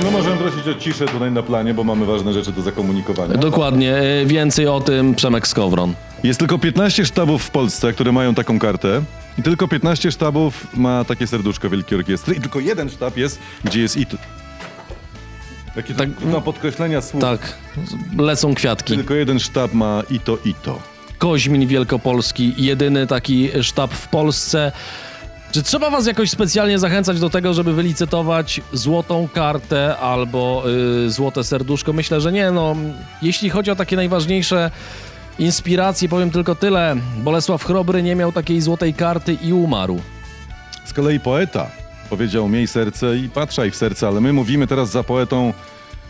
możemy prosić o ciszę tutaj na planie, bo mamy ważne rzeczy do zakomunikowania. Dokładnie, y, więcej o tym Przemek Skowron. Jest tylko 15 sztabów w Polsce, które mają taką kartę. I tylko 15 sztabów ma takie serduszko Wielkiej Orkiestry. I tylko jeden sztab jest, gdzie jest i... Takie Tak, tak, no, podkreślenia słów. Tak, lecą kwiatki. Tylko jeden sztab ma i to, i to. Koźmin Wielkopolski, jedyny taki sztab w Polsce. Czy trzeba was jakoś specjalnie zachęcać do tego, żeby wylicytować złotą kartę albo y, złote serduszko? Myślę, że nie. No, jeśli chodzi o takie najważniejsze inspiracje, powiem tylko tyle. Bolesław Chrobry nie miał takiej złotej karty i umarł. Z kolei poeta powiedział miej serce i patrzaj w serce, ale my mówimy teraz za poetą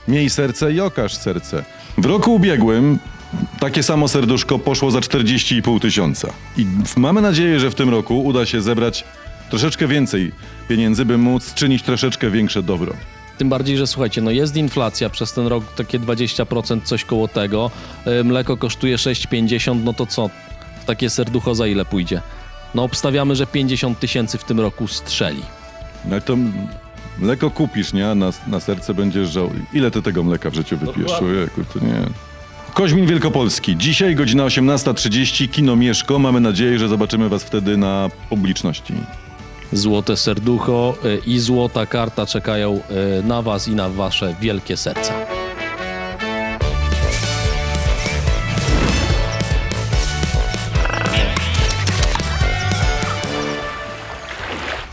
miej serce i okaż serce. W roku ubiegłym takie samo serduszko poszło za 40,5 tysiąca. I mamy nadzieję, że w tym roku uda się zebrać troszeczkę więcej pieniędzy, by móc czynić troszeczkę większe dobro. Tym bardziej, że słuchajcie, no jest inflacja przez ten rok takie 20%, coś koło tego. Y, Mleko kosztuje 6,50, no to co? Takie serducho za ile pójdzie? No obstawiamy, że 50 tysięcy w tym roku strzeli. No to mleko kupisz, nie? Na, na serce będziesz żał. Ile ty tego mleka w życiu wypijesz? Dokładnie. Człowieku, to nie... Koźmin Wielkopolski. Dzisiaj godzina 18.30, kino Mieszko. Mamy nadzieję, że zobaczymy was wtedy na publiczności. Złote serducho y, i złota karta czekają y, na was i na wasze wielkie serca.